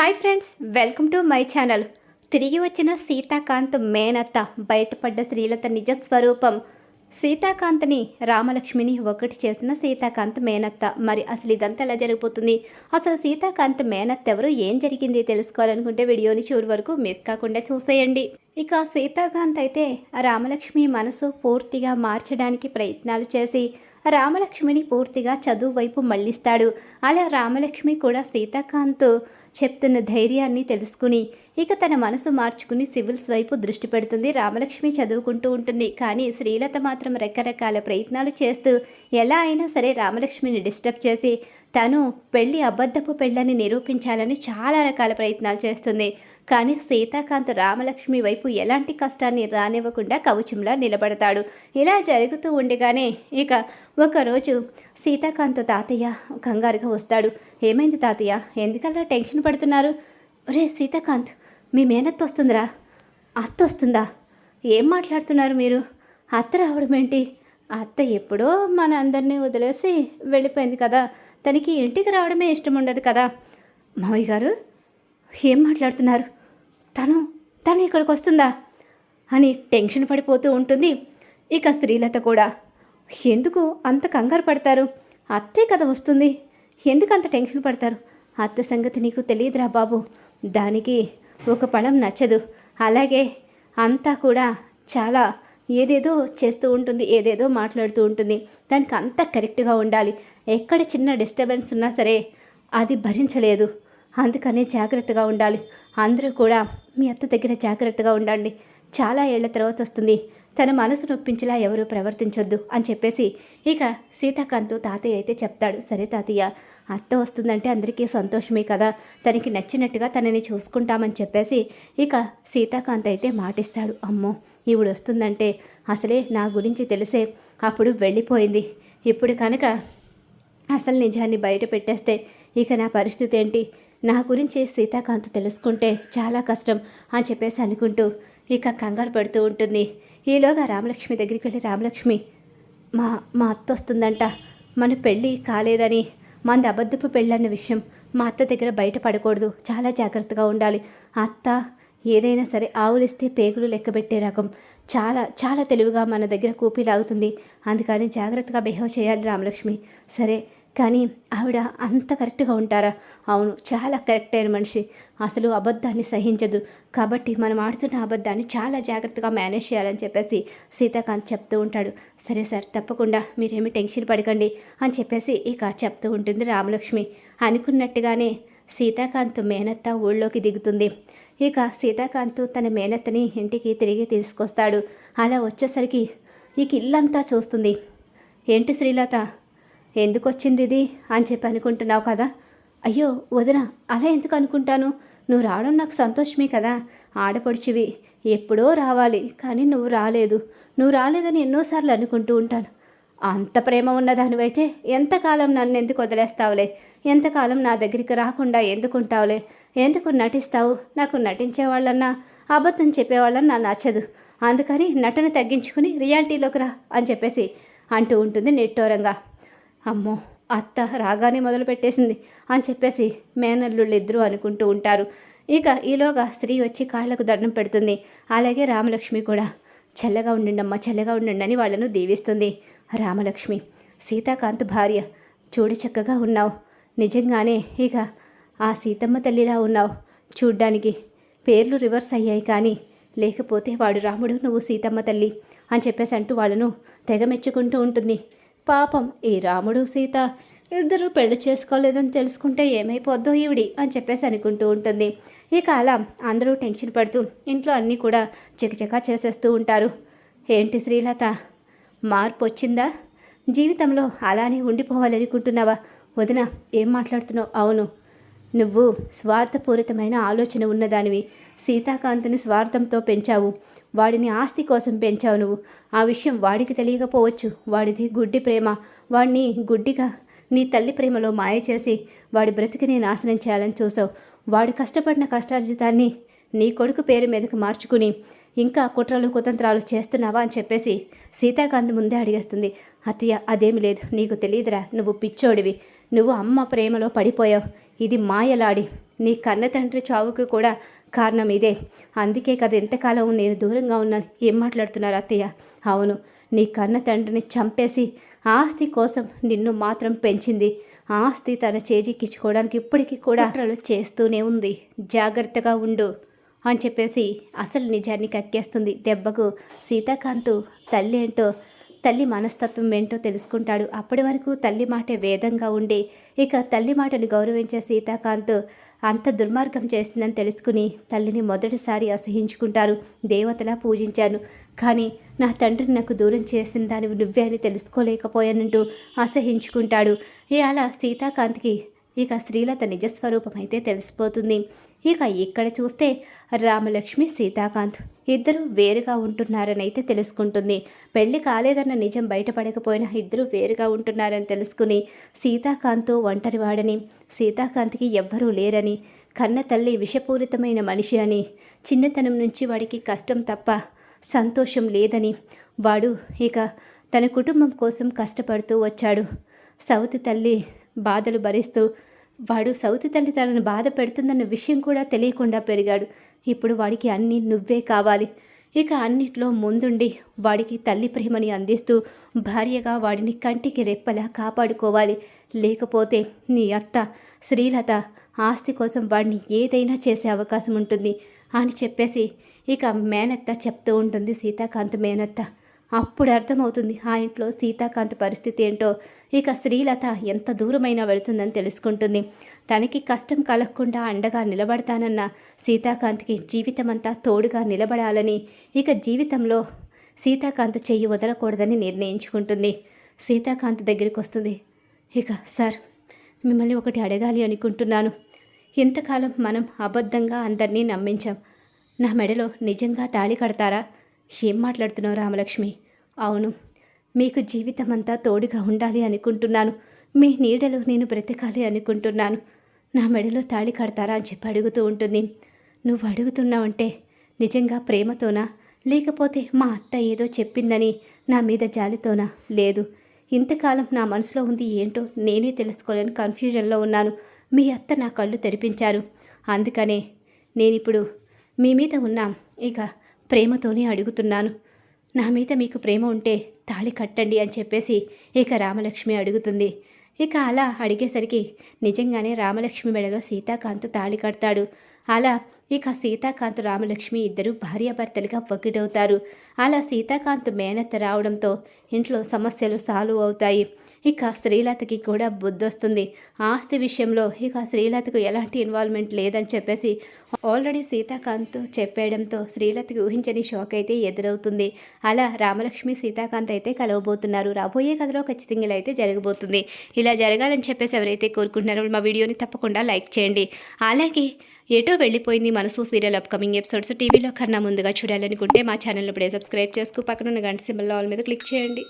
Hi friends welcome to my channel. తిరిగి వచ్చిన సీతాకాంత్ మేనత్త బయటపడ్డ శ్రీలత నిజ స్వరూపం. సీతాకాంత్ని రామలక్ష్మిని ఒకటి చేసిన సీతాకాంత్ మేనత్త. మరి అసలు ఇదంతా ఎలా జరిగిపోతుంది? అసలు సీతాకాంత్ మేనత్త ఎవరు? ఏం జరిగింది? తెలుసుకోవాలనుకుంటే వీడియోని చివరి వరకు మిస్ కాకుండా చూసేయండి. ఇక సీతాకాంత్ అయితే రామలక్ష్మి మనసు పూర్తిగా మార్చడానికి ప్రయత్నాలు చేసి రామలక్ష్మిని పూర్తిగా చదువు వైపు మళ్ళిస్తాడు. అలా రామలక్ష్మి కూడా సీతాకాంత్ చెప్తున్న ధైర్యాన్ని తెలుసుకుని ఇక తన మనసు మార్చుకుని సివిల్స్ వైపు దృష్టి పెడుతుంది. రామలక్ష్మి చదువుకుంటూ ఉంటుంది. కానీ శ్రీలత మాత్రం రకరకాల ప్రయత్నాలు చేస్తూ ఎలా అయినా సరే రామలక్ష్మిని డిస్టర్బ్ చేసి తను పెళ్ళి అబద్ధపు పెళ్ళని నిరూపించాలని చాలా రకాల ప్రయత్నాలు చేస్తుంది. కానీ సీతాకాంత్ రామలక్ష్మి వైపు ఎలాంటి కష్టాన్ని రానివ్వకుండా కవచంలా నిలబడతాడు. ఇలా జరుగుతూ ఉండగానే ఇక ఒకరోజు సీతాకాంత్ తాతయ్య కంగారుగా వస్తాడు. ఏమైంది తాతయ్య? ఎందుకలా టెన్షన్ పడుతున్నారు? రే సీతాకాంత్ మీ మేనత్త వస్తుందిరా. అత్త వస్తుందా? ఏం మాట్లాడుతున్నారు మీరు? అత్త రావడం ఏంటి? అత్త ఎప్పుడో మన అందరినీ వదిలేసి వెళ్ళిపోయింది కదా. తనకి ఇంటికి రావడమే ఇష్టం ఉండదు కదా. మావయ్య గారు ఏం మాట్లాడుతున్నారు? తను తను ఇక్కడికి వస్తుందా? అని టెన్షన్ పడిపోతూ ఉంటుంది ఇక స్త్రీలత కూడా. ఎందుకు అంత కంగారు పడతారు? అత్తే కదా వస్తుంది. ఎందుకు అంత టెన్షన్ పడతారు? అత్త సంగతి నీకు తెలియదురా బాబు. దానికి ఒక పడం నచ్చదు. అలాగే అంతా కూడా చాలా ఏదేదో చేస్తూ ఉంటుంది ఏదేదో మాట్లాడుతూ ఉంటుంది. దానికి అంతా కరెక్ట్గా ఉండాలి. ఎక్కడ చిన్న డిస్టర్బెన్స్ ఉన్నా సరే అది భరించలేదు. అందుకనే జాగ్రత్తగా ఉండాలి. అందరూ కూడా మీ అత్త దగ్గర జాగ్రత్తగా ఉండండి. చాలా ఏళ్ళ తర్వాత వస్తుంది. తన మనసు నొప్పించేలా ఎవరు ప్రవర్తించొద్దు అని చెప్పేసి ఇక సీతాకాంత్ తాతయ్య అయితే చెప్తాడు. సరే తాతయ్య అత్త వస్తుందంటే అందరికీ సంతోషమే కదా. తనకి నచ్చినట్టుగా తనని చూసుకుంటామని చెప్పేసి ఇక సీతాకాంత్ అయితే మాటిస్తాడు. అమ్మో ఈవిడ వస్తుందంటే అసలే నా గురించి తెలిసే అప్పుడు వెళ్ళిపోయింది. ఇప్పుడు కనుక అసలు నిజాన్ని బయట పెట్టేస్తే ఇక నా పరిస్థితి ఏంటి? నా గురించి సీతాకాంత్ తెలుసుకుంటే చాలా కష్టం అని చెప్పేసి అనుకుంటూ ఇక కంగారు పడుతూ ఉంటుంది. ఈలోగా రామలక్ష్మి దగ్గరికి వెళ్ళి రామలక్ష్మి మా మా అత్త వస్తుందంట. మన పెళ్ళి కాలేదని మంది అబద్ధపు పెళ్ళన్న విషయం మా అత్త దగ్గర బయట పడకూడదు. చాలా జాగ్రత్తగా ఉండాలి. అత్త ఏదైనా సరే ఆవులిస్తే పేగులు లెక్కబెట్టే రకం. చాలా చాలా తెలివిగా మన దగ్గర కూపీ లాగుతుంది. అందుకని జాగ్రత్తగా బిహేవ్ చేయాలి రామలక్ష్మి. సరే కానీ ఆవిడ అంత కరెక్ట్గా ఉంటారా? అవును చాలా కరెక్ట్ అయిన మనిషి. అసలు అబద్ధాన్ని సహించదు. కాబట్టి మనం ఆడుతున్న అబద్ధాన్ని చాలా జాగ్రత్తగా మేనేజ్ చేయాలని చెప్పేసి సీతాకాంత్ చెప్తూ ఉంటాడు. సరే సార్ తప్పకుండా మీరేమి టెన్షన్ పడకండి అని చెప్పేసి ఇక చెప్తూ ఉంటుంది రామలక్ష్మి. అనుకున్నట్టుగానే సీతాకాంత్ మేనత్త ఊళ్ళోకి దిగుతుంది. ఇక సీతాకాంత్ తన మేనత్తని ఇంటికి తిరిగి తీసుకొస్తాడు. అలా వచ్చేసరికి ఇక ఇల్లంతా చూస్తుంది. ఏంటి శ్రీలత? ఎందుకు వచ్చింది ఇది అని చెప్పి అనుకుంటున్నావు కదా? అయ్యో వదిన అలా ఎందుకు అనుకుంటాను? నువ్వు రావడం నాకు సంతోషమే కదా. ఆడపడుచువి ఎప్పుడో రావాలి కానీ నువ్వు రాలేదు. నువ్వు రాలేదని ఎన్నోసార్లు అనుకుంటూ ఉంటాను. అంత ప్రేమ ఉన్నదానివైతే ఎంతకాలం నన్ను ఎందుకు వదిలేస్తావులే? ఎంతకాలం నా దగ్గరికి రాకుండా ఎందుకుంటావులే? ఎందుకు నటిస్తావు? నాకు నటించే వాళ్ళన్నా అబద్ధం చెప్పేవాళ్ళన్నా నచ్చదు. అందుకని నటన తగ్గించుకుని రియాలిటీలోకి రా అని చెప్పేసి అంటూ ఉంటుంది నెట్టోరంగా. అమ్మో అత్త రాగానే మొదలు పెట్టేసింది అని చెప్పేసి మేనల్లుళ్ళు ఇద్దరు అనుకుంటూ ఉంటారు. ఇక ఈలోగా స్త్రీ వచ్చి కాళ్ళకు దండం పెడుతుంది. అలాగే రామలక్ష్మి కూడా చల్లగా ఉండండమ్మా చల్లగా ఉండండి అని వాళ్ళను దీవిస్తుంది. రామలక్ష్మి సీతాకాంత్ భార్య చూడు చక్కగా ఉన్నావు. నిజంగానే ఇక ఆ సీతమ్మ తల్లిలా ఉన్నావు. చూడ్డానికి పేర్లు రివర్స్ అయ్యాయి కానీ లేకపోతే వాడు రాముడు నువ్వు సీతమ్మ తల్లి అని చెప్పేసి అంటూ వాళ్ళను తెగ మెచ్చుకుంటూ ఉంటుంది. పాపం ఈ రాముడు సీత. ఇద్దరు పెళ్ళి చేసుకోలేదని తెలుసుకుంటే ఏమైపోద్దో ఈవిడి అని చెప్పేసి అనుకుంటూ ఉంటుంది. ఈ కాలం అందరూ టెన్షన్ పడుతూ ఇంట్లో అన్నీ కూడా చకచకా చేసేస్తూ ఉంటారు. ఏంటి శ్రీలత? మార్పు వచ్చిందా? జీవితంలో అలానే ఉండిపోవాలనుకుంటున్నావా? వదిన ఏం మాట్లాడుతున్నావు? అవును. నువ్వు స్వార్థపూరితమైన ఆలోచన ఉన్నదానివి. సీతాకాంత్ని స్వార్థంతో పెంచావు. వాడిని ఆస్తి కోసం పెంచావు నువ్వు. ఆ విషయం వాడికి తెలియకపోవచ్చు. వాడిది గుడ్డి ప్రేమ. వాడిని గుడ్డిగా నీ తల్లి ప్రేమలో మాయ చేసి వాడి బ్రతికిని నాశనం చేయాలని చూసావు. వాడు కష్టపడిన కష్టార్జితాన్ని నీ కొడుకు పేరు మీదకు మార్చుకుని ఇంకా కుట్రలు కుతంత్రాలు చేస్తున్నావా అని చెప్పేసి సీతాకాంత్ ముందే అడిగేస్తుంది. అత్తయ్య అదేమి లేదు. నీకు తెలియదురా. నువ్వు పిచ్చోడివి. నువ్వు అమ్మ ప్రేమలో పడిపోయావు. ఇది మాయలాడి. నీ కన్న తండ్రి చావుకు కూడా కారణం ఇదే. అందుకే కదా ఎంతకాలం నేను దూరంగా ఉన్నాను. ఏం మాట్లాడుతున్నారు అత్తయ్య? అవును నీ కన్న తండ్రిని చంపేసి ఆస్తి కోసం నిన్ను మాత్రం పెంచింది. ఆస్తి తన చేజిక్కించుకోవడానికి ఇప్పటికీ కూడా కుట్రలు చేస్తూనే ఉంది. జాగ్రత్తగా ఉండు అని చెప్పేసి అసలు నిజాన్ని కక్కేస్తుంది దెబ్బకు సీతాకాంతు తల్లి ఏంటో తల్లి మనస్తత్వం ఏంటో తెలుసుకుంటాడు. అప్పటి వరకు తల్లి మాటే వేదంగా ఉండి. ఇక తల్లి మాటను గౌరవించే సీతాకాంత్ అంత దుర్మార్గం చేసిందని తెలుసుకుని తల్లిని మొదటిసారి అసహించుకుంటారు. దేవతలా పూజించాను. కానీ నా తండ్రిని నాకు దూరం చేసిన దానివి నువ్వే అని తెలుసుకోలేకపోయానంటూ అసహించుకుంటాడు. అలా సీతాకాంత్కి ఇక శ్రీలత నిజస్వరూపం అయితే తెలిసిపోతుంది. ఇక ఇక్కడ చూస్తే రామలక్ష్మి సీతాకాంత్ ఇద్దరు వేరుగా ఉంటున్నారనైతే తెలుసుకుంటుంది. పెళ్ళి కాలేదన్న నిజం బయటపడకపోయినా ఇద్దరు వేరుగా ఉంటున్నారని తెలుసుకుని సీతాకాంత్ ఒంటరివాడని సీతాకాంత్కి ఎవ్వరూ లేరని కన్న తల్లి విషపూరితమైన మనిషి అని చిన్నతనం నుంచి వాడికి కష్టం తప్ప సంతోషం లేదని వాడు ఇక తన కుటుంబం కోసం కష్టపడుతూ వచ్చాడు. సౌతి తల్లి బాధలు భరిస్తూ వాడు సౌతి తల్లి తనను బాధ పెడుతుందన్న విషయం కూడా తెలియకుండా పెరిగాడు. ఇప్పుడు వాడికి అన్నీ నువ్వే కావాలి. ఇక అన్నిట్లో ముందుండి వాడికి తల్లి ప్రేమని అందిస్తూ భార్యగా వాడిని కంటికి రెప్పలా కాపాడుకోవాలి. లేకపోతే నీ అత్త శ్రీలత ఆస్తి కోసం వాడిని ఏదైనా చేసే అవకాశం ఉంటుంది అని చెప్పేసి ఇక మేనత్త చెప్తూ ఉంటుంది సీతాకాంత్ మేనత్త. అప్పుడు అర్థమవుతుంది ఆ ఇంట్లో సీతాకాంత్ పరిస్థితి ఏంటో. ఇక శ్రీలత ఎంత దూరమైనా వెళుతుందని తెలుసుకుంటుంది. తనకి కష్టం కలగకుండా అండగా నిలబడతానన్న సీతాకాంత్కి జీవితమంతా తోడుగా నిలబడాలని ఇక జీవితంలో సీతాకాంత్ చెయ్యి వదలకూడదని నిర్ణయించుకుంటుంది. సీతాకాంత్ దగ్గరికి వస్తుంది. ఇక సార్ మిమ్మల్ని ఒకటి అడగాలి అనుకుంటున్నాను. ఇంతకాలం మనం అబద్ధంగా అందరినీ నమ్మించాం. నా మెడలో నిజంగా తాళి కడతారా? ఏం మాట్లాడుతున్నావు రామలక్ష్మి? అవును మీకు జీవితమంతా తోడుగా ఉండాలి అనుకుంటున్నాను. మీ నీడలో నేను బ్రతకాలి అనుకుంటున్నాను. నా మెడలో తాళి కడతారా అని చెప్పి అడుగుతూ ఉంటుంది. నువ్వు అడుగుతున్నావంటే నిజంగా ప్రేమతోనా? లేకపోతే మా అత్త ఏదో చెప్పిందని నా మీద జాలితోనా? లేదు. ఇంతకాలం నా మనసులో ఉంది ఏంటో నేనే తెలుసుకోలేని కన్ఫ్యూజన్లో ఉన్నాను. మీ అత్త నా కళ్ళు తెరిపించారు. అందుకనే నేనిప్పుడు మీ మీద ఉన్న. ఇక ప్రేమతోనే అడుగుతున్నాను. నా మీద మీకు ప్రేమ ఉంటే తాళి కట్టండి అని చెప్పేసి ఇక రామలక్ష్మి అడుగుతుంది. ఇక అలా అడిగేసరికి నిజంగానే రామలక్ష్మి మెడలో సీతాకాంత్ తాళి కడతాడు. అలా ఇక సీతాకాంత్ రామలక్ష్మి ఇద్దరు భార్యాభర్తలుగా ఒకటవుతారు అలా సీతాకాంత్ మేనత్త రావడంతో ఇంట్లో సమస్యలు సాల్వ్ అవుతాయి. ఇక శ్రీలతకి కూడా బుద్ధి వస్తుంది ఆస్తి విషయంలో ఇక శ్రీలతకు ఎలాంటి ఇన్వాల్వ్మెంట్ లేదని చెప్పేసి ఆల్రెడీ సీతాకాంత్ చెప్పేయడంతో శ్రీలతకి ఊహించని షాక్ అయితే ఎదురవుతుంది. అలా రామలక్ష్మి సీతాకాంత్ అయితే కలవబోతున్నారు. రాబోయే కథలో ఖచ్చితంగా అయితే జరగబోతుంది. ఇలా జరగాలని చెప్పేసి ఎవరైతే కోరుకుంటున్నారో మా వీడియోని తప్పకుండా లైక్ చేయండి. అలాగే ఏటో వెళ్ళిపోయింది మనసు సీరియల్ అప్కమింగ్ ఎపిసోడ్స్ టీవీలో కన్నా ముందుగా చూడాలనుకుంటే మా ఛానల్ ఇప్పుడే సబ్స్క్రైబ్ చేసుకు. పక్కన ఉన్న గంట సింబల్ ఆల్ మీద క్లిక్ చేయండి.